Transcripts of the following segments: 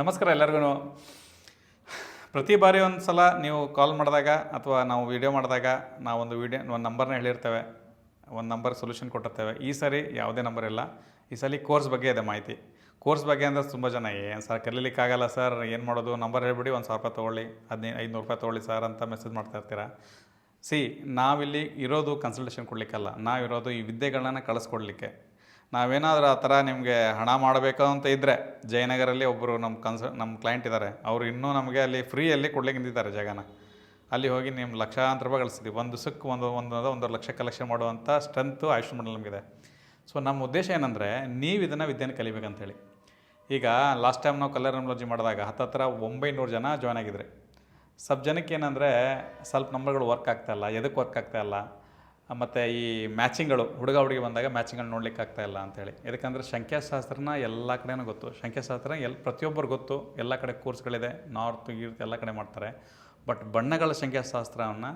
ನಮಸ್ಕಾರ ಎಲ್ಲರಿಗೂ. ಪ್ರತಿ ಬಾರಿ ಒಂದು ಸಲ ನೀವು ಕಾಲ್ ಮಾಡಿದಾಗ ಅಥವಾ ನಾವು ವಿಡಿಯೋ ಮಾಡಿದಾಗ ನಾವು ಒಂದು ವಿಡಿಯೋ ಒಂದು ನಂಬರ್ನ ಹೇಳಿರ್ತೇವೆ. ಒಂದು ನಂಬರ್ ಸೊಲ್ಯೂಷನ್ ಕೊಟ್ಟಿರ್ತೇವೆ. ಈ ಸರಿ ಯಾವುದೇ ನಂಬರ್ ಇಲ್ಲ. ಈ ಸಲ ಕೋರ್ಸ್ ಬಗ್ಗೆ ಇದೆ ಮಾಹಿತಿ. ಕೋರ್ಸ್ ಬಗ್ಗೆ ಅಂದರೆ ತುಂಬ ಜನ, ಏನು ಸರ್ ಕಲೀಲಿಕ್ಕಾಗಲ್ಲ ಸರ್ ಏನು ಮಾಡೋದು? ನಂಬರ್ ಹೇಳ್ಬಿಡಿ, ಒಂದು ಸಾವಿರ ರೂಪಾಯಿ ತೊಗೊಳ್ಳಿ, ಹದಿನೈದು, ಐದುನೂರು ರೂಪಾಯಿ ತೊಗೊಳ್ಳಿ ಸರ್ ಅಂತ ಮೆಸೇಜ್ ಮಾಡ್ತಾ ಇರ್ತೀರಾ? ಸಿ ನಾವಿಲ್ಲಿ ಇರೋದು ಕನ್ಸಲ್ಟೇಷನ್ ಕೊಡಲಿಕ್ಕಲ್ಲ. ನಾವಿರೋದು ಈ ವಿದ್ಯೆಗಳನ್ನ ಕಳಿಸ್ಕೊಡ್ಲಿಕ್ಕೆ. ನಾವೇನಾದರೂ ಆ ಥರ ನಿಮಗೆ ಹಣ ಮಾಡಬೇಕು ಅಂತ ಇದ್ದರೆ ಜಯನಗರಲ್ಲಿ ಒಬ್ಬರು ನಮ್ಮ ಕನ್ಸ, ನಮ್ಮ ಕ್ಲೈಂಟ್ ಇದ್ದಾರೆ ಅವರು ಇನ್ನೂ ನಮಗೆ ಅಲ್ಲಿ ಫ್ರೀಯಲ್ಲಿ ಕೊಡ್ಲಿಕ್ಕೆ ನಿಂತಿದ್ದಾರೆ ಜಾಗನ. ಅಲ್ಲಿ ಹೋಗಿ ನಿಮ್ಮ ಲಕ್ಷಾಂತರ ರೂಪಾಯಿ ಗಳಿಸ್ತೀವಿ ಒಂದು ದಿವಸಕ್ಕೆ ಒಂದು ಒಂದು ಒಂದೂವರೆ ಲಕ್ಷ ಕಲೆಕ್ಷನ್ ಮಾಡುವಂಥ ಸ್ಟ್ರೆಂತು ಆಯುಷ್ ನಮಗಿದೆ. ಸೊ ನಮ್ಮ ಉದ್ದೇಶ ಏನಂದರೆ ನೀವು ಇದನ್ನು ವಿದ್ಯೆನ ಕಲಿಬೇಕಂತೇಳಿ ಈಗ ಲಾಸ್ಟ್ ಟೈಮ್ ನಾವು ಕಲರ್ ನಮ್ಲಜಿ ಮಾಡಿದಾಗ ಹತ್ತತ್ರ ಒಂಬೈನೂರು ಜನ ಜಾಯ್ನ್ ಆಗಿದ್ರಿ. ಸ್ವಲ್ಪ ಜನಕ್ಕೆ ಏನಂದರೆ ಸ್ವಲ್ಪ ನಂಬರ್ಗಳು ವರ್ಕ್ ಆಗ್ತಾಯಿಲ್ಲ ಎದಕ್ಕೆ ವರ್ಕ್ ಆಗ್ತಾಯಿಲ್ಲ ಮತ್ತು ಈ ಮ್ಯಾಚಿಂಗ್ಗಳು, ಹುಡುಗ ಹುಡುಗಿ ಬಂದಾಗ ಮ್ಯಾಚಿಂಗ್ಗಳು ನೋಡ್ಲಿಕ್ಕೆ ಆಗ್ತಾ ಇಲ್ಲ ಅಂತೇಳಿ ಯಾಕಂದರೆ ಸಂಖ್ಯಾಶಾಸ್ತ್ರನ ಎಲ್ಲ ಕಡೆನೂ ಗೊತ್ತು. ಸಂಖ್ಯಾಶಾಸ್ತ್ರ ಎಲ್ಲಿ ಪ್ರತಿಯೊಬ್ಬರು ಗೊತ್ತು. ಎಲ್ಲ ಕಡೆ ಕೋರ್ಸ್ಗಳಿದೆ, ನಾರ್ತ್ ಗೀರ್ತ್ ಎಲ್ಲ ಕಡೆ ಮಾಡ್ತಾರೆ. ಬಟ್ ಬಣ್ಣಗಳ ಸಂಖ್ಯಾಶಾಸ್ತ್ರವನ್ನು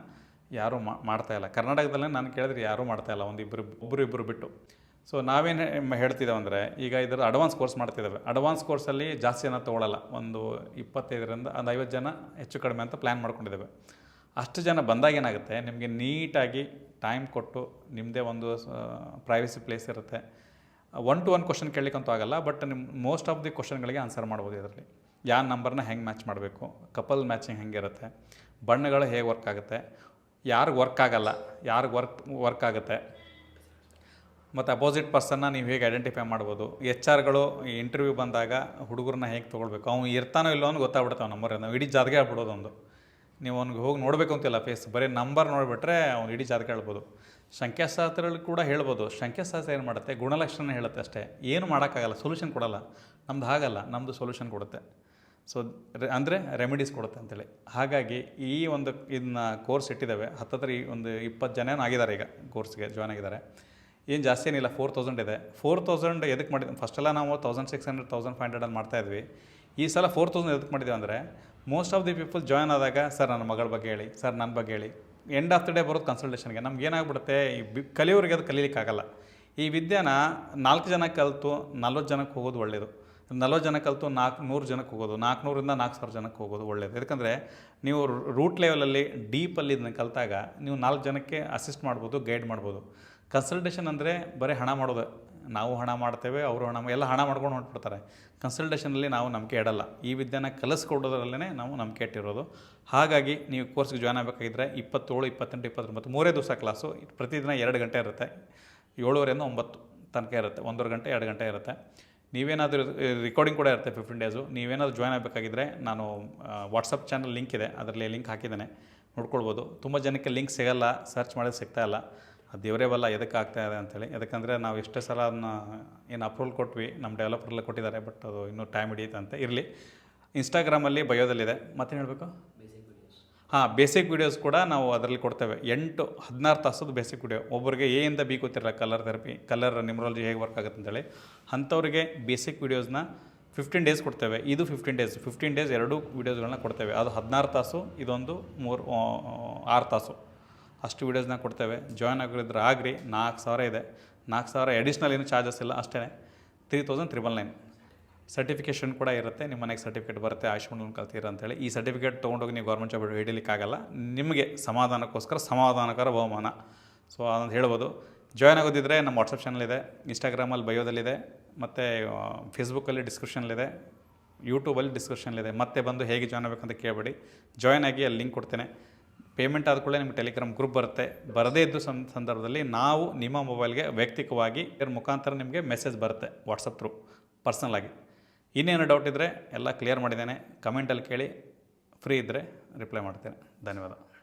ಯಾರೂ ಮಾಡ್ತಾ ಇಲ್ಲ. ಕರ್ನಾಟಕದಲ್ಲೇ ನಾನು ಕೇಳಿದ್ರೆ ಯಾರೂ ಮಾಡ್ತಾ ಇಲ್ಲ. ಒಂದು ಇಬ್ಬರು ಒಬ್ಬರು ಇಬ್ಬರು ಬಿಟ್ಟು. ಸೊ ನಾವೇನು ಹೇಳ್ತಿದ್ದೇವೆ ಅಂದರೆ, ಈಗ ಇದರ ಅಡ್ವಾನ್ಸ್ ಕೋರ್ಸ್ ಮಾಡ್ತಿದ್ದೇವೆ. ಅಡ್ವಾನ್ಸ್ ಕೋರ್ಸಲ್ಲಿ ಜಾಸ್ತಿ ಜನ ತೊಗೊಳ್ಳಲ್ಲ ಒಂದು ಇಪ್ಪತ್ತೈದರಿಂದ, ಒಂದು ಐವತ್ತು ಜನ ಹೆಚ್ಚು ಕಡಿಮೆ ಅಂತ ಪ್ಲ್ಯಾನ್ ಮಾಡ್ಕೊಂಡಿದ್ದೇವೆ. ಅಷ್ಟು ಜನ ಬಂದಾಗ ಏನಾಗುತ್ತೆ? ನಿಮಗೆ ನೀಟಾಗಿ ಟೈಮ್ ಕೊಟ್ಟು ನಿಮ್ಮದೇ ಒಂದು ಪ್ರೈವಸಿ ಪ್ಲೇಸ್ ಇರುತ್ತೆ. ಒನ್ ಟು ಒನ್ ಕ್ವಶನ್ ಕೇಳಲಿಕ್ಕಂತೂ ಆಗಲ್ಲ ಬಟ್ ನಿಮ್ಮ ಮೋಸ್ಟ್ ಆಫ್ ದಿ ಕ್ವಶನ್ಗಳಿಗೆ ಆನ್ಸರ್ ಮಾಡ್ಬೋದು ಇದರಲ್ಲಿ. ಯಾವ ನಂಬರ್ನ ಹೆಂಗೆ ಮ್ಯಾಚ್ ಮಾಡಬೇಕು? ಕಪಲ್ ಮ್ಯಾಚಿಂಗ್ ಹೆಂಗಿರುತ್ತೆ ಬಣ್ಣಗಳು ಹೇಗೆ ವರ್ಕ್ ಆಗುತ್ತೆ? ಯಾರಿಗೆ ವರ್ಕ್ ಆಗಲ್ಲ? ಯಾರಿಗೆ ವರ್ಕ್ ವರ್ಕ್ ಆಗುತ್ತೆ? ಮತ್ತು ಅಪೋಸಿಟ್ ಪರ್ಸನ್ನ ನೀವು ಹೇಗೆ ಐಡೆಂಟಿಫೈ ಮಾಡ್ಬೋದು? ಎಚ್ ಆರ್ಗಳು ಇಂಟರ್ವ್ಯೂ ಬಂದಾಗ ಹುಡುಗರನ್ನ ಹೇಗೆ ತೊಗೊಳ್ಬೇಕು? ಅವ್ನು ಇರ್ತಾನೋ ಇಲ್ಲೋ ಅಂತ ಗೊತ್ತಾಗ್ಬಿಡ್ತಾವೆ ನಂಬರ್ ನಾವು ಇಡೀ ಜಾತ್ಗೆ ಆಗ್ಬಿಡೋದು ಒಂದು. ನೀವು ಅವ್ನಿಗೆ ಹೋಗಿ ನೋಡಬೇಕು ಅಂತಿಲ್ಲ ಫೇಸ್ ಬರೀ ನಂಬರ್ ನೋಡಿಬಿಟ್ರೆ ಅವ್ನು ಇಡೀ ಜಾತಕ ಹೇಳ್ಬೋದು. ಸಂಖ್ಯಾಶಾಸ್ತ್ರಗಳು ಕೂಡ ಹೇಳ್ಬೋದು. ಸಂಖ್ಯಾಶಾಸ್ತ್ರ ಏನು ಮಾಡುತ್ತೆ? ಗುಣಲಕ್ಷಣ ಹೇಳುತ್ತೆ ಅಷ್ಟೇ. ಏನು ಮಾಡೋಕ್ಕಾಗಲ್ಲ ಸೊಲ್ಯೂಷನ್ ಕೊಡಲ್ಲ. ನಮ್ದು ಹಾಗಲ್ಲ ನಮ್ಮದು ಸೊಲ್ಯೂಷನ್ ಕೊಡುತ್ತೆ. ಸೊ ಅಂದರೆ ರೆಮಿಡೀಸ್ ಕೊಡುತ್ತೆ ಅಂತೇಳಿ. ಹಾಗಾಗಿ ಈ ಒಂದು ಇದನ್ನ ಕೋರ್ಸ್ ಇಟ್ಟಿದ್ದಾವೆ. ಹತ್ತತ್ರ ಈ ಒಂದು ಇಪ್ಪತ್ತು ಜನ ಆಗಿದ್ದಾರೆ ಈಗ ಕೋರ್ಸ್ಗೆ ಜಾಯ್ನ್ ಆಗಿದ್ದಾರೆ. ಏನು ಜಾಸ್ತಿ ಏನಿಲ್ಲ ಫೋರ್ ತೌಸಂಡ್ ಇದೆ. ಫೋರ್ ತೌಸಂಡ್ ಎದಕ್ಕೆ ಮಾಡಿದ್ವಿ ಫಸ್ಟೆಲ್ಲ ನಾವು thousand six hundred thousand five hundred ಅಂತ ಮಾಡ್ತಾಯಿದ್ವಿ ಈ ಸಲ ಫೋರ್ ತೌಸಂಡ್ ಎದಕ್ಕೆ ಮಾಡಿದ್ದೀವಿ ಅಂದರೆ most of the people join ಆದಾಗ, ಸರ್, ನನ್ನ ಮಗಳ ಬಗ್ಗೆ ಹೇಳಿ, ಸರ್ ನನ್ನ ಬಗ್ಗೆ ಹೇಳಿ. ಎಂಡ್ ಆಫ್ ದ ಡೇ ಬರೋದು ಕನ್ಸಲ್ಟೇಷನ್ಗೆ ನಮ್ಗೆ ಏನಾಗ್ಬಿಡುತ್ತೆ, ಈ ಬಿ, ಕಲಿಯೋರಿಗೆ ಅದು ಕಲೀಲಿಕ್ಕಾಗಲ್ಲ ಈ ವಿದ್ಯೆನ ನಾಲ್ಕು ಜನ ಕಲಿತು ನಲ್ವತ್ತು ಜನಕ್ಕೆ ಹೋಗೋದು ಒಳ್ಳೆಯದು ನಲ್ವತ್ತು ಜನ ಕಲಿತು ನಾಲ್ಕು ನೂರು ಜನಕ್ಕೆ ಹೋಗೋದು. ನಾಲ್ಕುನೂರಿಂದ ನಾಲ್ಕು ಸಾವಿರ ಜನಕ್ಕೆ ಹೋಗೋದು ಒಳ್ಳೆಯದು ಯಾಕಂದರೆ, ನೀವು ರೂಟ್ ಲೆವೆಲಲ್ಲಿ ಡೀಪಲ್ಲಿ ಇದನ್ನ ಕಲಿತಾಗ, ನೀವು ನಾಲ್ಕು ಜನಕ್ಕೆ ಅಸಿಸ್ಟ್ ಮಾಡ್ಬೋದು ಗೈಡ್ ಮಾಡ್ಬೋದು. ಕನ್ಸಲ್ಟೇಷನ್ ಅಂದರೆ ಬರೀ ಹಣ ಮಾಡೋದು. ನಾವು ಹಣ ಮಾಡ್ತೇವೆ, ಅವರು ಹಣ ಎಲ್ಲ ಹಣ ಮಾಡ್ಕೊಂಡು ಹೊಂಟ್ಬಿಡ್ತಾರೆ. ಕನ್ಸಲ್ಟೇಷನಲ್ಲಿ ನಾವು ನಂಬಿಕೆ ಇಡಲ್ಲ. ಈ ವಿದ್ಯೆನ ಕಲಿಸ್ಕೊಡೋದ್ರಲ್ಲೇ ನಾವು ನಂಬಿಕೆ ಇಟ್ಟಿರೋದು. ಹಾಗಾಗಿ ನೀವು ಕೋರ್ಸ್ಗೆ ಜಾಯ್ನ್ ಆಗಬೇಕಾಗಿದ್ದರೆ ಇಪ್ಪತ್ತೇಳು, ಇಪ್ಪತ್ತೆಂಟು, ಇಪ್ಪತ್ತೊಂಬತ್ತು ಮೂರೇ ದಿವಸ ಕ್ಲಾಸು ಪ್ರತಿದಿನ ಎರಡು ಗಂಟೆ ಇರುತ್ತೆ. ಏಳುವರೆಯಿಂದ ಒಂಬತ್ತು ತನಕ ಇರುತ್ತೆ. ಒಂದೂವರೆ ಗಂಟೆ, ಎರಡು ಗಂಟೆ ಇರುತ್ತೆ. ನೀವೇನಾದರೂ ರೆಕಾರ್ಡಿಂಗ್ ಕೂಡ ಇರುತ್ತೆ ಫಿಫ್ಟೀನ್ ಡೇಸು ನೀವೇನಾದರೂ ಜಾಯ್ನ್ ಆಗಬೇಕಾಗಿದ್ದರೆ ನಾನು ವಾಟ್ಸಪ್ ಚಾನಲ್ ಲಿಂಕ್ ಇದೆ. ಅದರಲ್ಲಿ ಲಿಂಕ್ ಹಾಕಿದ್ದೇನೆ. ನೋಡ್ಕೊಳ್ಬೋದು. ತುಂಬ ಜನಕ್ಕೆ ಲಿಂಕ್ ಸಿಗಲ್ಲ. ಸರ್ಚ್ ಮಾಡೋದು ಸಿಗ್ತಾ ಇಲ್ಲ. ಅದು ದೇವರೇ ಬಲ್ಲ ಎದಕ್ಕೆ ಆಗ್ತಾ ಇದೆ ಅಂತೇಳಿ. ಯಾಕಂದರೆ ನಾವು ಎಷ್ಟೇ ಸಲ ಅದನ್ನ ಏನು ಅಪ್ರೂವಲ್ ಕೊಟ್ವಿ ನಮ್ಮ ಡೆವಲಪರ್ಲ್ಲ ಕೊಟ್ಟಿದ್ದಾರೆ ಬಟ್ ಅದು ಇನ್ನೂ ಟೈಮ್ ಹಿಡಿಯುತ್ತಂತೆ ಇರಲಿ. ಇನ್ಸ್ಟಾಗ್ರಾಮಲ್ಲಿ ಬಯೋದಲ್ಲಿದೆ. ಮತ್ತೇನು ಹೇಳಬೇಕು? ಹಾಂ ಬೇಸಿಕ್ ವೀಡಿಯೋಸ್ ಕೂಡ ನಾವು ಅದರಲ್ಲಿ ಕೊಡ್ತೇವೆ. ಎಂಟು ಹದಿನಾರು ತಾಸದ ಬೇಸಿಕ್ ವೀಡಿಯೋ ಒಬ್ಬರಿಗೆ ಇಂದ ಬಿ ಗೊತ್ತಿರಲ್ಲ ಕಲರ್ ಥೆರಪಿ ಕಲರ್ ನಿಮ್ರಾಲಜಿ ಹೇಗೆ ವರ್ಕ್ ಆಗುತ್ತೆ ಅಂತೇಳಿ. ಅಂಥವ್ರಿಗೆ ಬೇಸಿಕ್ ವೀಡಿಯೋಸ್ನ ಫಿಫ್ಟೀನ್ ಡೇಸ್ ಕೊಡ್ತೇವೆ. ಇದು ಫಿಫ್ಟೀನ್ ಡೇಸ್ ಫಿಫ್ಟೀನ್ ಡೇಸ್ ಎರಡು ವೀಡಿಯೋಸ್ಗಳನ್ನ ಕೊಡ್ತೇವೆ. ಅದು ಹದಿನಾರು ತಾಸು ಇದೊಂದು ಮೂರು ಆರು ತಾಸು. ಅಷ್ಟು ವೀಡಿಯೋಸ್ನ ಕೊಡ್ತೇವೆ. ಜಾಯ್ನ್ ಆಗಿದ್ರೆ ಆಗ್ರಿ, ನಾಲ್ಕು ಸಾವಿರ ಇದೆ. ನಾಲ್ಕು ಸಾವಿರ ಎಡಿಷ್ನಲ್ ಏನು ಚಾರ್ಜಸ್ ಇಲ್ಲ, ಅಷ್ಟೇ. Three thousand triple nine certification ಕೂಡ ಇರುತ್ತೆ. ನಿಮ್ಮ ಮನೆಗೆ ಸರ್ಟಿಫಿಕೇಟ್ ಬರುತ್ತೆ. ಆಯುಷ್ಮಾನ್ ಕಲ್ತೀರ ಅಂತೇಳಿ. ಈ ಸರ್ಟಿಫಿಕೇಟ್ ತೊಗೊಂಡೋಗಿ ನೀವು ಗೌರ್ಮೆಂಟ್ ಜಾಬ್ ಹಿಡಿಲಿಕ್ಕಾಗಲ್ಲ. ನಿಮಗೆ ಸಮಾಧಾನಕ್ಕೋಸ್ಕರ ಸಮಾಧಾನಕರ ಬಹುಮಾನ. ಸೊ ಅದನ್ನು ಹೇಳ್ಬೋದು. ಜಾಯ್ನ್ ಆಗೋದಿದ್ದರೆ ನಮ್ಮ ವಾಟ್ಸಪ್ ಚಾನಲ್ ಇದೆ. ಇನ್ಸ್ಟಾಗ್ರಾಮಲ್ಲಿ ಬಯೋದಲ್ಲಿದೆ ಮತ್ತು ಫೇಸ್ಬುಕ್ಕಲ್ಲಿ ಡಿಸ್ಕ್ರಿಪ್ಷನ್ಲಿದೆ ಯೂಟ್ಯೂಬಲ್ಲಿ ಡಿಸ್ಕ್ರಿಪ್ಷನ್ಲಿದೆ ಮತ್ತೆ ಬಂದು ಹೇಗೆ ಜಾಯ್ನ್ ಆಗಬೇಕಂತ ಕೇಳಬೇಡಿ. ಜಾಯ್ನ್ ಆಗಿ ಅಲ್ಲಿ ಲಿಂಕ್ ಕೊಡ್ತೇನೆ. ಪೇಮೆಂಟ್ ಆದ ಕೂಡಲೇ ನಿಮ್ಗೆ ಟೆಲಿಗ್ರಾಮ್ ಗ್ರೂಪ್ ಬರುತ್ತೆ. ಬರದೇ ಇದ್ದು ಸಂದರ್ಭದಲ್ಲಿ ನಾವು ನಿಮ್ಮ ಮೊಬೈಲ್ಗೆ ವೈಯಕ್ತಿಕವಾಗಿ ಇದ್ರ ಮುಖಾಂತರ ನಿಮಗೆ ಮೆಸೇಜ್ ಬರುತ್ತೆ ವಾಟ್ಸಪ್ ಥ್ರೂ, ಪರ್ಸ್ನಲ್ ಆಗಿ. ಇನ್ನೇನು ಡೌಟ್ ಇದ್ದರೆ ಎಲ್ಲ ಕ್ಲಿಯರ್ ಮಾಡಿದ್ದೇನೆ. ಕಮೆಂಟಲ್ಲಿ ಕೇಳಿ, ಫ್ರೀ ಇದ್ದರೆ ರಿಪ್ಲೈ ಮಾಡ್ತೇನೆ. ಧನ್ಯವಾದ.